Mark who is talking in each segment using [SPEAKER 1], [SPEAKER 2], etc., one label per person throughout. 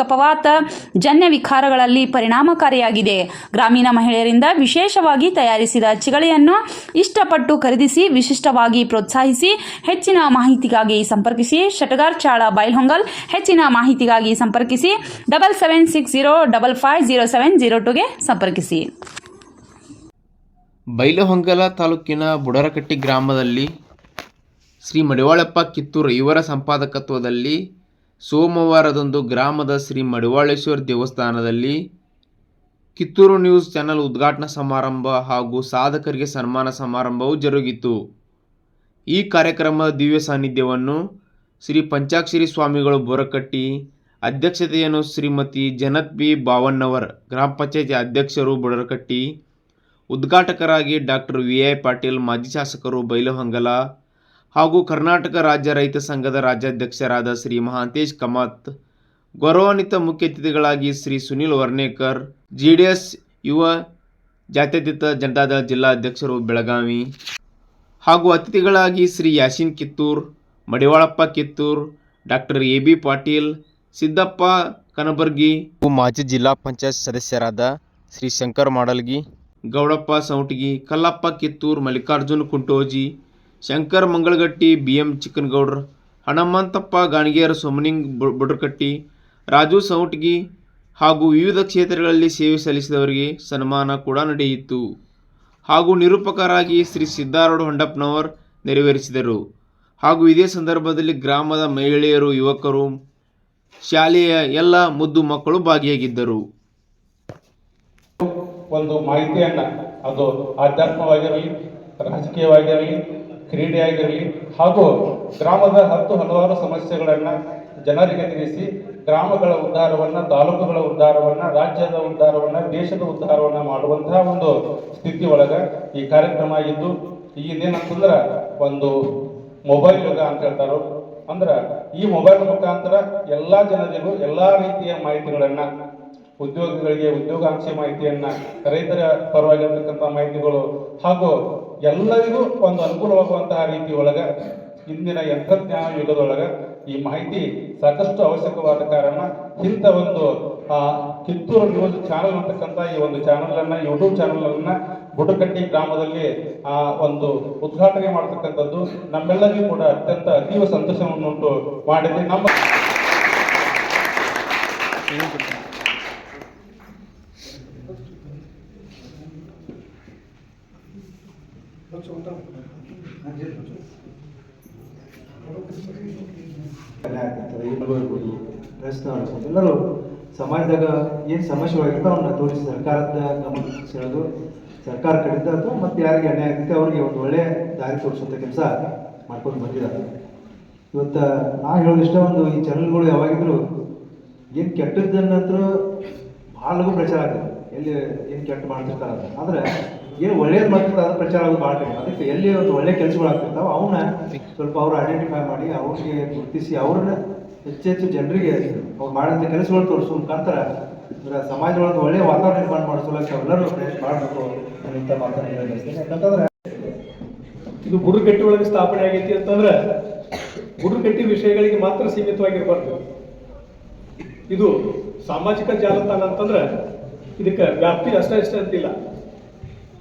[SPEAKER 1] ಕಫವಾತ ಜನ್ಯ ವಿಕಾರಗಳಲ್ಲಿ ಪರಿಣಾಮಕಾರಿಯಾಗಿದೆ. ಗ್ರಾಮೀಣ ಮಹಿಳೆಯರಿಂದ ವಿಶೇಷವಾಗಿ ತಯಾರಿಸಿದ ಚಿಗಳೆಯನ್ನು ಇಷ್ಟಪಟ್ಟು ಖರೀದಿಸಿ, ವಿಶಿಷ್ಟವಾಗಿ ಪ್ರೋತ್ಸಾಹಿಸಿ, ಹೆಚ್ಚಿನ ಮಾಹಿತಿಗಾಗಿ ಸಂಪರ್ಕಿಸಿ, ಶಟಗಾರ್ ಚಾಳ ಬೈಲ್ಹೊಂಗಲ್ ಹೆಚ್ಚಿನ ಮಾಹಿತಿಗಾಗಿ ಸಂಪರ್ಕಿಸಿ, double seven six zero double five zero seven zero ಟುಗೆ ಸಂಪರ್ಕಿಸಿ.
[SPEAKER 2] ಬೈಲಹೊಂಗಲ ತಾಲೂಕಿನ ಬುಡರಕಟ್ಟಿ ಗ್ರಾಮದಲ್ಲಿ ಶ್ರೀ ಮಡಿವಾಳಪ್ಪ ಕಿತ್ತೂರು ಇವರ ಸಂಪಾದಕತ್ವದಲ್ಲಿ ಸೋಮವಾರದಂದು ಗ್ರಾಮದ ಶ್ರೀ ಮಡಿವಾಳೇಶ್ವರ ದೇವಸ್ಥಾನದಲ್ಲಿ ಕಿತ್ತೂರು ನ್ಯೂಸ್ ಚಾನೆಲ್ ಉದ್ಘಾಟನಾ ಸಮಾರಂಭ ಹಾಗೂ ಸಾಧಕರಿಗೆ ಸನ್ಮಾನ ಸಮಾರಂಭವು ಜರುಗಿತು. ಈ ಕಾರ್ಯಕ್ರಮದ ದಿವ್ಯ ಸಾನ್ನಿಧ್ಯವನ್ನು ಶ್ರೀ ಪಂಚಾಕ್ಷರಿ ಸ್ವಾಮಿಗಳು ಬೋರಕಟ್ಟಿ, ಅಧ್ಯಕ್ಷತೆಯನ್ನು ಶ್ರೀಮತಿ ಜನತ್ ಬಿ ಬಾವಣ್ಣವರ್, ಗ್ರಾಮ ಪಂಚಾಯತಿ ಅಧ್ಯಕ್ಷರು ಬುಡರಕಟ್ಟಿ ಉದ್ಘಾಟಕರಾಗಿ ಡಾಕ್ಟರ್ ವಿ ಐ ಪಾಟೀಲ್, ಮಾಜಿ ಶಾಸಕರು ಬೈಲಹೊಂಗಲ ಹಾಗೂ ಕರ್ನಾಟಕ ರಾಜ್ಯ ರೈತ ಸಂಘದ ರಾಜ್ಯಾಧ್ಯಕ್ಷರಾದ ಶ್ರೀ ಮಹಾಂತೇಶ್ ಕಮತ್, ಗೌರವಾನ್ವಿತ ಮುಖ್ಯ ಅತಿಥಿಗಳಾಗಿ Shri Sunil Varnekar J D S ಯುವ ಜಾತ್ಯತೀತ ಜನತಾದಳ ಜಿಲ್ಲಾ ಅಧ್ಯಕ್ಷರು ಬೆಳಗಾವಿ, ಹಾಗೂ ಅತಿಥಿಗಳಾಗಿ Shri Yasin Kittur, Madivalappa Kittur, doctor A B Patil, Siddappa Kanabargi ಮಾಜಿ ಜಿಲ್ಲಾ ಪಂಚಾಯತ್ ಸದಸ್ಯರಾದ ಶ್ರೀ ಶಂಕರ್ ಮಾಡಲ್ಗಿ, ಗೌಡಪ್ಪ ಸೌಟಗಿ ಕಲ್ಲಪ್ಪ ಕಿತ್ತೂರ್, ಮಲ್ಲಿಕಾರ್ಜುನ್ ಕುಂಟೋಜಿ ಶಂಕರ್ ಮಂಗಳಗಟ್ಟಿ ಬಿ ಎಂ ಚಿಕ್ಕನಗೌಡ್ರ ಹನುಮಂತಪ್ಪ ಗಾಣಿಗೇರ, ಸೋಮನಿಂಗ್ ಬುಡ್ರಕಟ್ಟಿ, ರಾಜು ಸೌಟ್ಗಿ ಹಾಗೂ ವಿವಿಧ ಕ್ಷೇತ್ರಗಳಲ್ಲಿ ಸೇವೆ ಸಲ್ಲಿಸಿದವರಿಗೆ ಸನ್ಮಾನ ಕೂಡ ನಡೆಯಿತು. ಹಾಗೂ ನಿರೂಪಕರಾಗಿ ಶ್ರೀ ಸಿದ್ದಾರೂಢ ಹೊಂಡಪ್ಪನವರ್ ನೆರವೇರಿಸಿದರು. ಹಾಗೂ ಇದೇ ಸಂದರ್ಭದಲ್ಲಿ ಗ್ರಾಮದ ಮಹಿಳೆಯರು, ಯುವಕರು, ಶಾಲೆಯ ಎಲ್ಲ ಮುದ್ದು ಮಕ್ಕಳು ಭಾಗಿಯಾಗಿದ್ದರು.
[SPEAKER 3] ಒಂದು ಮಾಹಿತಿಯನ್ನು ಅದು ಆಧ್ಯಾತ್ಮವಾಗಿರಲಿ, ರಾಜಕೀಯವಾಗಿರಲಿ ಕ್ರೀಡೆಯಾಗಿರಲಿ ಹಾಗೂ ಗ್ರಾಮದ ಹತ್ತು ಹಲವಾರು ಸಮಸ್ಯೆಗಳನ್ನು ಜನರಿಗೆ ತಿಳಿಸಿ ಗ್ರಾಮಗಳ ಉದ್ಧಾರವನ್ನ, ತಾಲೂಕುಗಳ ಉದ್ಧಾರವನ್ನ, ರಾಜ್ಯದ ಉದ್ಧಾರವನ್ನ, ದೇಶದ ಉದ್ಧಾರವನ್ನ ಮಾಡುವಂತಹ ಒಂದು ಸ್ಥಿತಿ ಒಳಗ ಈ ಕಾರ್ಯಕ್ರಮ ಆಗಿದ್ದು ಈಗೇನಂತಂದ್ರೆ ಒಂದು ಮೊಬೈಲ್ ಯುಗ ಅಂತ ಹೇಳ್ತಾರೋ, ಅಂದ್ರೆ ಈ ಮೊಬೈಲ್ ಮುಖಾಂತರ ಎಲ್ಲಾ ಜನರಿಗೂ ಎಲ್ಲ ರೀತಿಯ ಮಾಹಿತಿಗಳನ್ನು, ಉದ್ಯೋಗಿಗಳಿಗೆ ಉದ್ಯೋಗಾಂಕ್ಷಿ ಮಾಹಿತಿಯನ್ನು, ರೈತರ ಪರವಾಗಿರ್ತಕ್ಕಂಥ ಮಾಹಿತಿಗಳು ಹಾಗೂ ಎಲ್ಲರಿಗೂ ಒಂದು ಅನುಕೂಲವಾಗುವಂತಹ ರೀತಿ ಒಳಗೆ ಇಂದಿನ ಯಂತ್ರಜ್ಞಾನ ಯುಗದೊಳಗೆ ಈ ಮಾಹಿತಿ ಸಾಕಷ್ಟು ಅವಶ್ಯಕವಾದ ಕಾರಣ ಇಂಥ ಒಂದು ಕಿತ್ತೂರು ನ್ಯೂಸ್ ಚಾನಲ್ ಅಂತಕ್ಕಂಥ ಈ ಒಂದು ಚಾನಲನ್ನು ಯೂಟ್ಯೂಬ್ ಚಾನಲನ್ನು ಅನ್ನ ಬುಡಕಟ್ಟಿ ಗ್ರಾಮದಲ್ಲಿ, ಆ, ಒಂದು ಉದ್ಘಾಟನೆ ಮಾಡತಕ್ಕಂಥದ್ದು ನಮ್ಮೆಲ್ಲರಿಗೂ ಕೂಡ ಅತ್ಯಂತ ಅತೀವ ಸಂತೋಷವನ್ನುಂಟು ಮಾಡಿದೆ. ನಮ್ಮ
[SPEAKER 4] ಕಲೆ ಆಗ್ತಿರ್ತದೆ ಇರ್ಬೋದು ರಸ್ತೆ ಎಲ್ಲರೂ ಸಮಾಜದಾಗ ಏನು ಸಮಸ್ಯೆಗಳಾಗಿರ್ತಾವೆ ಅವನ್ನ ತೋರಿಸಿ ಸರ್ಕಾರದ ಗಮನಕ್ಕೆ ಸೆಳೆದು ಸರ್ಕಾರ ಕಡೆಯಿಂದ ಅಥವಾ ಮತ್ತೆ ಯಾರಿಗೆ ಅನ್ಯಾಯ ಆಗ್ತೈತೆ ಅವ್ರಿಗೆ ಒಂದು ಒಳ್ಳೆ ದಾರಿ ತೋರಿಸುವಂಥ ಕೆಲಸ ಮಾಡ್ಕೊಂಡು ಬಂದಿದ್ದಾರೆ ಇವತ್ತು ನಾ ಹೇಳೋದಿಷ್ಟ ಒಂದು ಈ ಚಾನಲ್ಗಳು ಯಾವಾಗಿದ್ರು ಏನು ಕೆಟ್ಟದ್ದನ್ನಂತೂ ಭಾಳ ಲಘು ಪ್ರಚಾರ ಆಗ್ತದೆ. ಎಲ್ಲಿ ಏನು ಕೆಟ್ಟ ಮಾಡ್ತಿರ್ತಾರೆ ಅಂತ. ಆದರೆ ಏನು ಒಳ್ಳೇದು ಮಾಡ್ತಿರ್ತಾರೆ ಅದು ಪ್ರಚಾರ ಆಗೋದು ಭಾಳ ಕಡಿಮೆ. ಅದಕ್ಕೆ ಎಲ್ಲಿ ಒಂದು ಒಳ್ಳೆ ಕೆಲಸಗಳು ಆಗ್ತಿರ್ತಾವ ಅವನ್ನ ಸ್ವಲ್ಪ ಅವ್ರು ಐಡೆಂಟಿಫೈ ಮಾಡಿ, ಅವ್ರಿಗೆ ಗುರುತಿಸಿ, ಅವ್ರನ್ನ ಹೆಚ್ಚೆಚ್ಚು ಜನರಿಗೆ ಅವ್ರು ಮಾಡಿದಂಥ ಕೆಲಸಗಳು ತೋರಿಸೋ ಮುಖಾಂತರ ಅಂದ್ರೆ ಸಮಾಜದೊಳಗೆ ಒಳ್ಳೆ ವಾತಾವರಣ ನಿರ್ಮಾಣ ಮಾಡಿಸೋಕೆ ಎಲ್ಲರೂ ಪ್ರಯತ್ನ ಮಾಡಬೇಕು ಅಂತ ಮಾತನ್ನು. ಯಾಕಂತಂದ್ರೆ
[SPEAKER 5] ಇದು ಬುಡುಕಟ್ಟಿ ಒಳಗೆ ಸ್ಥಾಪನೆ ಆಗೈತಿ ಅಂತಂದ್ರೆ ಬುಡುಕಟ್ಟಿ ವಿಷಯಗಳಿಗೆ ಮಾತ್ರ ಸೀಮಿತವಾಗಿರಬಾರ್ದು ಇದು ಸಾಮಾಜಿಕ ಜಾಲತಾಣ ಅಂತಂದ್ರೆ ಇದಕ್ಕೆ ವ್ಯಾಪ್ತಿ ಅಷ್ಟೇ ಅಷ್ಟೇ ಅಂತಿಲ್ಲ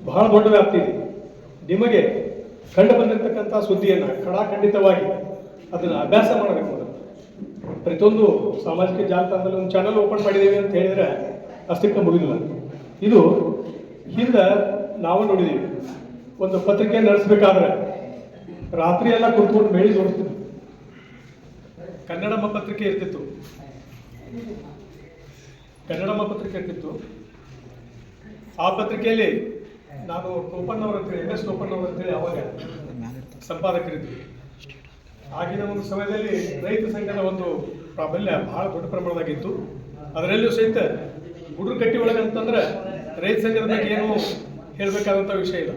[SPEAKER 5] ಬಹಳ ದೊಡ್ಡ ವ್ಯಾಪ್ತಿ ಇದೆ ನಿಮಗೆ ಕಂಡು ಬಂದಿರತಕ್ಕಂಥ ಸುದ್ದಿಯನ್ನ ಖಡಾಖಂಡಿತವಾಗಿ ಅದನ್ನ ಅಭ್ಯಾಸ ಮಾಡಬೇಕು. ಪ್ರತಿಯೊಂದು ಸಾಮಾಜಿಕ ಜಾಲತಾಣದಲ್ಲಿ ಒಂದು ಚಾನಲ್ ಓಪನ್ ಮಾಡಿದ್ದೀವಿ ಅಂತ ಹೇಳಿದ್ರೆ ಅಸ್ತಿತ್ವ ಮುಗಿದಿಲ್ಲ. ಇದು ಹಿಂದೆ ನಾವು ನೋಡಿದ್ದೀವಿ. ಒಂದು ಪತ್ರಿಕೆ ನಡೆಸಬೇಕಾದ್ರೆ ರಾತ್ರಿ ಎಲ್ಲ ಕುತ್ಕೊಂಡು ಮೇಳಿ ಜೋಡಿಸ್ತಿದ್ವಿ ಕನ್ನಡಮ್ಮ ಪತ್ರಿಕೆ ಇರ್ತಿತ್ತು. ಕನ್ನಡಮ್ಮ ಪತ್ರಿಕೆ ಇರ್ತಿತ್ತು. ಆ ಪತ್ರಿಕೆಯಲ್ಲಿ ನಾನು ಟೋಪಣ್ಣವ್ರು ಅಂತೇಳಿ ಎಸ್ ಟೋಪಣ್ಣವ್ರು ಅಂತೇಳಿ ಅವಾಗ ಸಂಪಾದಕರಿದ್ವಿ. ಆಗಿನ ಒಂದು ಸಮಯದಲ್ಲಿ ರೈತ ಸಂಘದ ಒಂದು ಪ್ರಾಬಲ್ಯ ಬಹಳ ದೊಡ್ಡ ಪ್ರಮಾಣದಾಗಿತ್ತು. ಅದರಲ್ಲೂ ಸಹಿತ ಹುಡುಗರು ಕಟ್ಟಿ ಒಳಗೆ ಅಂತಂದ್ರೆ ರೈತ ಸಂಘದ ಬಗ್ಗೆ ಏನು ಹೇಳಬೇಕಾದಂಥ ವಿಷಯ ಇಲ್ಲ.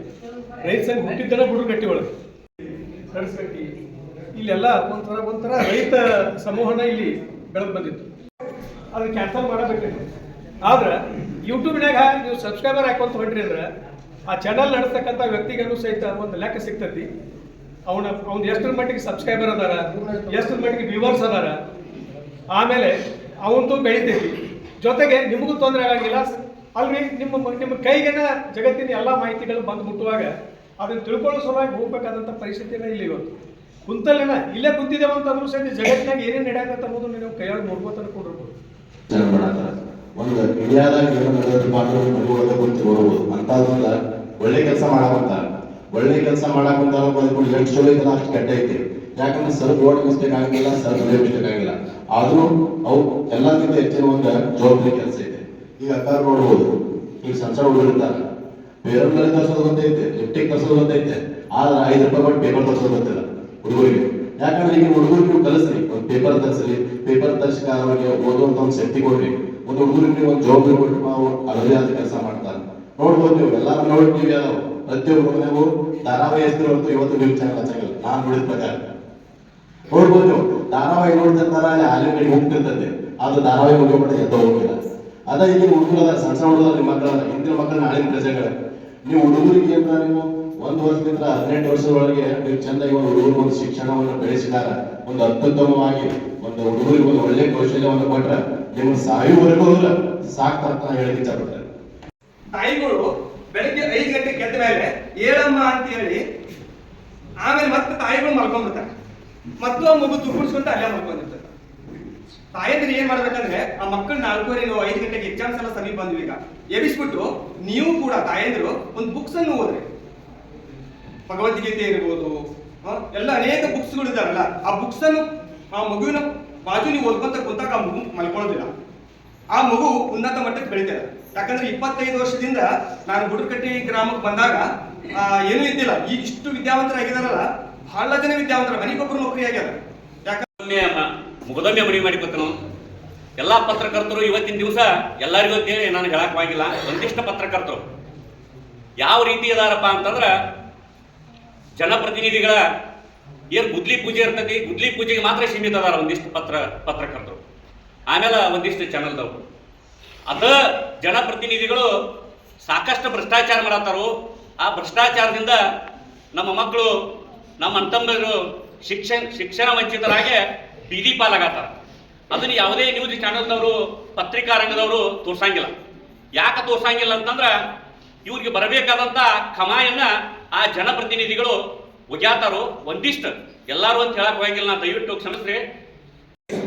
[SPEAKER 5] ರೈತ ಸಂಘ ಹುಟ್ಟಿದ್ದನ ಹುಡುಗರು ಕಟ್ಟಿ ಒಳಗೆ. ಕಟ್ಟಿ ಇಲ್ಲೆಲ್ಲ ಒಂಥರ ಒಂಥರ ರೈತ ಸಮೂಹನ ಇಲ್ಲಿ ಬೆಳೆದು ಬಂದಿತ್ತು. ಅದನ್ನ ಕ್ಯಾನ್ಸಲ್ ಮಾಡಬೇಕಿತ್ತು ಆದ್ರೆ ಯೂಟ್ಯೂಬ್ನಾಗ ನೀವು ಸಬ್ಸ್ಕ್ರೈಬರ್ ಹಾಕೊಂತ ಹೊಂಟ್ರಿ ಅಂದ್ರೆ ಆ ಚಾನಲ್ ನಡೆಸ್ತಕ್ಕಂಥ ವ್ಯಕ್ತಿಗೂ ಸಹಿತ ಒಂದು ಲೆಕ್ಕ ಸಿಗ್ತೈತಿ. ಅವನ ಅವ್ನು ಎಷ್ಟರ ಮಟ್ಟಿಗೆ ಸಬ್ಸ್ಕ್ರೈಬರ್ ಅದಾರ, ಎಷ್ಟರ ಮಟ್ಟಿಗೆ ವ್ಯೂವರ್ಸ್ ಅದಾರ, ಆಮೇಲೆ ಅವನದು ಬೆಳಿತೀವಿ. ಜೊತೆಗೆ ನಿಮಗೂ ತೊಂದರೆ ಆಗಂಗಿಲ್ಲ. ಅಲ್ರಿ, ನಿಮ್ಮ ನಿಮ್ಮ ಕೈಗೆನ ಜಗತ್ತಿನ ಎಲ್ಲ ಮಾಹಿತಿಗಳು ಬಂದು ಮುಟ್ಟುವಾಗ ಅದನ್ನು ತಿಳ್ಕೊಳ್ಳೋ ಸಲುವಾಗಿ ಹೋಗ್ಬೇಕಾದಂಥ ಪರಿಸ್ಥಿತಿನ ಇಲ್ಲಿ ಇವತ್ತು. ಕುಂತಲ್ಲೇನ, ಇಲ್ಲೇ ಕುಂತಿದ್ದೇವೆ ಅಂತಂದ್ರೂ ಸಹಿತ ಜಗತ್ತಿನಾಗ ಏನೇನು ನಡೆಯಕತ್ತ ಅನ್ನೋದು ನೀವು ಕೈಯಾಗಿ ನೋಡ್ಬೋದು ಅನ್ಕೊಂಡಿರ್ಬೋದು
[SPEAKER 6] ಒಂದು ಇಂಡಿಯಾದಾಗ ಏನು ಬರ್ಬೋದು ಒಳ್ಳೆ ಕೆಲಸ ಮಾಡಾಕಂತಾರ ಒಳ್ಳೆ ಕೆಲಸ ಮಾಡಕ್ ಅಂತ ಅನ್ಕೊಂಡು ಎಷ್ಟು ಚಲೋ ಐತಲ್ಲ ಅಷ್ಟು ಕೆಟ್ಟ ಐತಿ. ಯಾಕಂದ್ರೆ ಸರ್ ಬೋರ್ಡ್ ಮಿಸ್ಟೇಕ್ ಆಗಿಲ್ಲ ಸರ್ ಮನೆ ಮಿಸ್ಟೇಕ್ ಆಗಿಲ್ಲ. ಆದ್ರೂ ಅವು ಎಲ್ಲಕ್ಕಿಂತ ಹೆಚ್ಚಿನ ಒಂದು ಜವಾಬ್ದಾರಿ ಕೆಲಸ ಐತೆ. ಈಗ ಅಕ್ಕ ನೋಡ್ಬೋದು ಈಗ ಸಣ್ಣ ಸಣ್ಣ ಹುಡುಗರು ಇರ್ತಾರ. ಪೇಪರ್ ತರ್ಸೋದು ಗೊತ್ತೈತೆ ಲಿಫ್ಟಿಗೆ ತರ್ಸೋದು ಗೊತ್ತೈತೆ ಆದ್ರೆ ಐದು ರೂಪಾಯಿ ಕೊಟ್ಟು ಪೇಪರ್ ತರ್ಸೋದು ಗೊತ್ತಿಲ್ಲ ಹುಡುಗರಿಗೆ. ಯಾಕಂದ್ರೆ ಈಗ ಹುಡುಗರಿಗೆ ನೀವು ಕಲಿಸ್ರಿ, ಒಂದು ಪೇಪರ್ ತರಿಸ್ರಿ ಪೇಪರ್ ತರಿಸಿ ಅವರಿಗೆ ಓದುವಂತ ಒಂದು ಶಕ್ತಿ ಕೊಡ್ರಿ. ಒಂದು ಹುಡುಗರಿಗೆ ನೀವು ಒಂದು ಜವಾಬ್ದಾರಿ ಕೊಟ್ಟು ನಾವು ಅದರದೇ ಆದ ಕೆಲಸ ಮಾಡ್ತಾರೆ. ನೋಡ್ಬೋದು ನೀವು ಎಲ್ಲ ನೋಡಿ ಟಿವಿ ಪ್ರತಿಯೊಬ್ಬರು ಮನೆಗೂ ಧಾರಾವಾಹಿ ಹೆಸರು ಇವತ್ತು ನ್ಯೂಸ್ ಚಾನಲ್ ಹಚ್ಚಂಗಿಲ್ಲ ನಾನು ನೋಡಿದ ಪ್ರಕಾರ. ನೋಡ್ಬೋದು ಧಾರಾವಾಹಿ ನೋಡ್ತಿರ್ತಾರ, ಅಲ್ಲಿ ಹಾಲಿನ ಕಡೆ ಹೋಗ್ತಿರ್ತದೆ ಅದು ಧಾರಾವಾಹಿ ಮುಗಿಬಿಟ್ಟು ಎದ್ದು ಹೋಗಿಲ್ಲ ಅದ ಈಗ ಹುಡುಗರ ಸಣ್ಣ ಸಣ್ಣ ಹುಡುಗರ ನಿಮ್ಮ ಮಕ್ಕಳ ಹಿಂದಿನ ಮಕ್ಕಳ ನಾಳಿನ ಪ್ರಜೆಗಳ. ನೀವು ಹುಡುಗರಿಗೆ ಅಂತ ನೀವು? ಒಂದು ವರ್ಷದಿಂದ ಹದಿನೆಂಟು ವರ್ಷದೊಳಗೆ ನೀವು ಚಂದ ಒಂದು ಹುಡುಗರು ಒಂದು ಶಿಕ್ಷಣವನ್ನು ಬೆಳೆಸಿದಾರ. ಒಂದು ಅತ್ಯುತ್ತಮವಾಗಿ ಒಂದು ಹುಡುಗರಿಗೆ ಒಂದು ಒಳ್ಳೆ ಕೌಶಲ್ಯವನ್ನು ಕೊಟ್ರೆ ನಿಮ್ಮ ಸಾಯುವವರೆಗೂ ಸಾಕ್ತಾ ಅಂತ ಹೇಳಿ ಇಚ್ಛಪಡ್ತಾರೆ
[SPEAKER 7] ತಾಯಿಗಳು ಬೆಳಗ್ಗೆ ಐದು ಗಂಟೆ ಕೆದ್ದ ಮೇಲೆ ಏಳಮ್ಮ ಅಂತ ಹೇಳಿ ಆಮೇಲೆ ಮತ್ತೆ ತಾಯಿಗಳು ಮಲ್ಕೊಂಡ್ಬಿಡ್ತಾರೆ. ಮತ್ತು ಆ ಮಗು ತುಪ್ಪಡಿಸ್ಕೊಂತ ಅಲ್ಲೇ ಮಲ್ಕೊಂಡಿರ್ತಾರೆ. ತಾಯಂದ್ರೆ ಏನ್ ಮಾಡ್ಬೇಕಂದ್ರೆ ಆ ಮಕ್ಕಳು ನಾಲ್ಕೂವರೆ ಐದು ಗಂಟೆಗೆ ಎಕ್ಸಾಮ್ಸ್ ಎಲ್ಲ ಸಮೀಪ ಬಂದ್ವಿ ಈಗ. ಎಬ್ಬಿಸ್ಬಿಟ್ಟು ನೀವು ಕೂಡ ತಾಯಂದ್ರು ಒಂದು ಬುಕ್ಸ್ ಅನ್ನು ಓದ್ರಿ. ಭಗವದ್ಗೀತೆ ಇರ್ಬೋದು ಎಲ್ಲ ಅನೇಕ ಬುಕ್ಸ್ಗಳು ಇದಾವಲ್ಲ ಆ ಬುಕ್ಸ್ ಅನ್ನು ಆ ಮಗುವಿನ ಬಾಜು ನೀವು ಓದ್ಕೊಂತ ಕುಂತಾಗ ಆ ಮಗು ಮಲ್ಕೊಳ್ಳೋದಿಲ್ಲ. ಆ ಮಗು ಉನ್ನತ ಮಟ್ಟಕ್ಕೆ ಬೆಳಿತಾರೆ ಯಾಕಂದ್ರೆ ಇಪ್ಪತ್ತೈದು ವರ್ಷದಿಂದ ನಾನು ಗುಡುಕಟ್ಟಿ ಗ್ರಾಮಕ್ಕೆ ಬಂದಾಗ ಏನೂ ಇದ್ದಿಲ್ಲ. ಈಗ ಇಷ್ಟು ವಿದ್ಯಾವಂತರಾಗಿದಾರಲ್ಲ ಬಹಳ ಜನ ವಿದ್ಯಾವಂತರ ಮನೆಗೊಬ್ಬರು ನೌಕರಿ ಆಗ್ಯಾರ. ಯಾಕಂದ್ರೆ
[SPEAKER 8] ಮುಗದೊಮ್ಮೆ ಮನವಿ ಮಾಡಿಕೊತನು ಎಲ್ಲಾ ಪತ್ರಕರ್ತರು ಇವತ್ತಿನ ದಿವಸ ಎಲ್ಲರಿಗೂ ಅಂತೇಳಿ ನಾನು ಹೇಳಕ್ವಾಗಿಲ್ಲ ಒಂದಿಷ್ಟು ಪತ್ರಕರ್ತರು. ಯಾವ ರೀತಿ ಇದಾರಪ್ಪ ಅಂತಂದ್ರ, ಜನಪ್ರತಿನಿಧಿಗಳ ಏನು ಗುದ್ಲಿ ಪೂಜೆ ಇರ್ತೈತಿ, ಗುದ್ಲಿ ಪೂಜೆಗೆ ಮಾತ್ರ ಸೀಮಿತ ಅದಾರ ಒಂದಿಷ್ಟು ಪತ್ರ, ಪತ್ರಕರ್ತರು. ಆಮೇಲೆ ಒಂದಿಷ್ಟು ಚಾನಲ್ದವ್ರು ಅದ ಜನಪ್ರತಿನಿಧಿಗಳು ಸಾಕಷ್ಟು ಭ್ರಷ್ಟಾಚಾರ ಮಾಡತ್ತಾರು. ಆ ಭ್ರಷ್ಟಾಚಾರದಿಂದ ನಮ್ಮ ಮಕ್ಕಳು, ನಮ್ಮ ಅಂತಂಬರು ಶಿಕ್ಷಣ ಶಿಕ್ಷಣ ವಂಚಿತರಾಗೆ ಬೀದಿ ಪಾಲಾಗತ್ತಾರ. ಅದನ್ನ ಯಾವುದೇ ನ್ಯೂಸ್ ಚಾನಲ್ದವರು ಪತ್ರಿಕಾ ರಂಗದವರು ತೋರ್ಸಂಗಿಲ್ಲ. ಯಾಕೆ ತೋರ್ಸಂಗಿಲ್ಲ ಅಂತಂದ್ರೆ ಇವ್ರಿಗೆ ಬರಬೇಕಾದಂತ ಕಮಾಯನ್ನ ಆ ಜನಪ್ರತಿನಿಧಿಗಳು ಒಗ್ಯಾತಾರು ಒಂದಿಷ್ಟು, ಎಲ್ಲಾರು ಅಂತ ಹೇಳಕ್ ಹೋಗಿಲ್ಲ ದಯವಿಟ್ಟು ಕ್ಷಮಿಸ್ರಿ.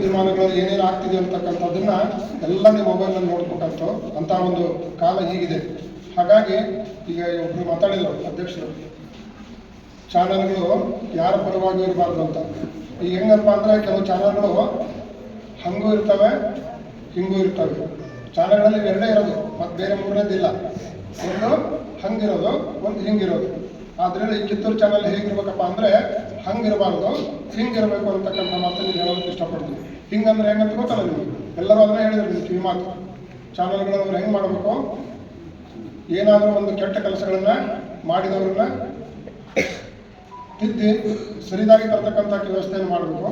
[SPEAKER 9] ವಿಮಾನಗಳು ಏನೇನು ಆಗ್ತಿದೆ ಅಂತಕ್ಕಂಥದ್ದನ್ನ ಎಲ್ಲ ನೀವು ಮೊಬೈಲ್ನಲ್ಲಿ ನೋಡ್ಬೇಕಂತ ಅಂತ ಒಂದು ಕಾಲ ಹೀಗಿದೆ. ಹಾಗಾಗಿ ಈಗ ಒಬ್ರು ಮಾತಾಡಿದ್ರು ಅಧ್ಯಕ್ಷರು. ಚಾನಲ್ಗಳು ಯಾರ ಪರವಾಗಿ ಇರಬಾರ್ದು ಅಂತ. ಈಗ ಹೆಂಗಪ್ಪ ಅಂದ್ರೆ ಕೆಲವು ಚಾನಲ್ಗಳು ಹಂಗೂ ಇರ್ತವೆ, ಹಿಂಗೂ ಇರ್ತವೆ. ಚಾನಲ್ಗಳಲ್ಲಿ ಎರಡೇ ಇರೋದು ಮತ್ತೆ ಬೇರೆ ಮೂರನೇದಿಲ್ಲ ಒಂದು ಹಂಗಿರೋದು, ಒಂದು ಹಿಂಗಿರೋದು. ಆದ್ರೆ ಈ ಕಿತ್ತೂರು ಚಾನಲ್ ಹೇಗಿರ್ಬೇಕಪ್ಪ ಅಂದ್ರೆ ಹಂಗಿರಬಾರ್ದು. ಹಿಂಗಿರಬೇಕು ಅಂತಕ್ಕಂಥ ಮಾತನ್ನು ಹೇಳೋದಕ್ಕೆ ಇಷ್ಟಪಡ್ತೀನಿ. ಹಿಂಗಂದ್ರೆ ಹೆಂಗಂತ ಗೊತ್ತಲ್ಲ ನೀವು ಎಲ್ಲರೂ ಅದನ್ನ ಹೇಳಿದ್ರು ಕಿವಿ ಮಾತು ಚಾನಲ್ಗಳನ್ನ ಅವ್ರು ಹೆಂಗ್ ಮಾಡಬೇಕು? ಏನಾದರೂ ಒಂದು ಕೆಟ್ಟ ಕೆಲಸಗಳನ್ನ ಮಾಡಿದವ್ರನ್ನ ತಿದ್ದಿ ಸರಿದಾಗಿ ತರ್ತಕ್ಕಂಥ ವ್ಯವಸ್ಥೆಯನ್ನು ಮಾಡಬೇಕು.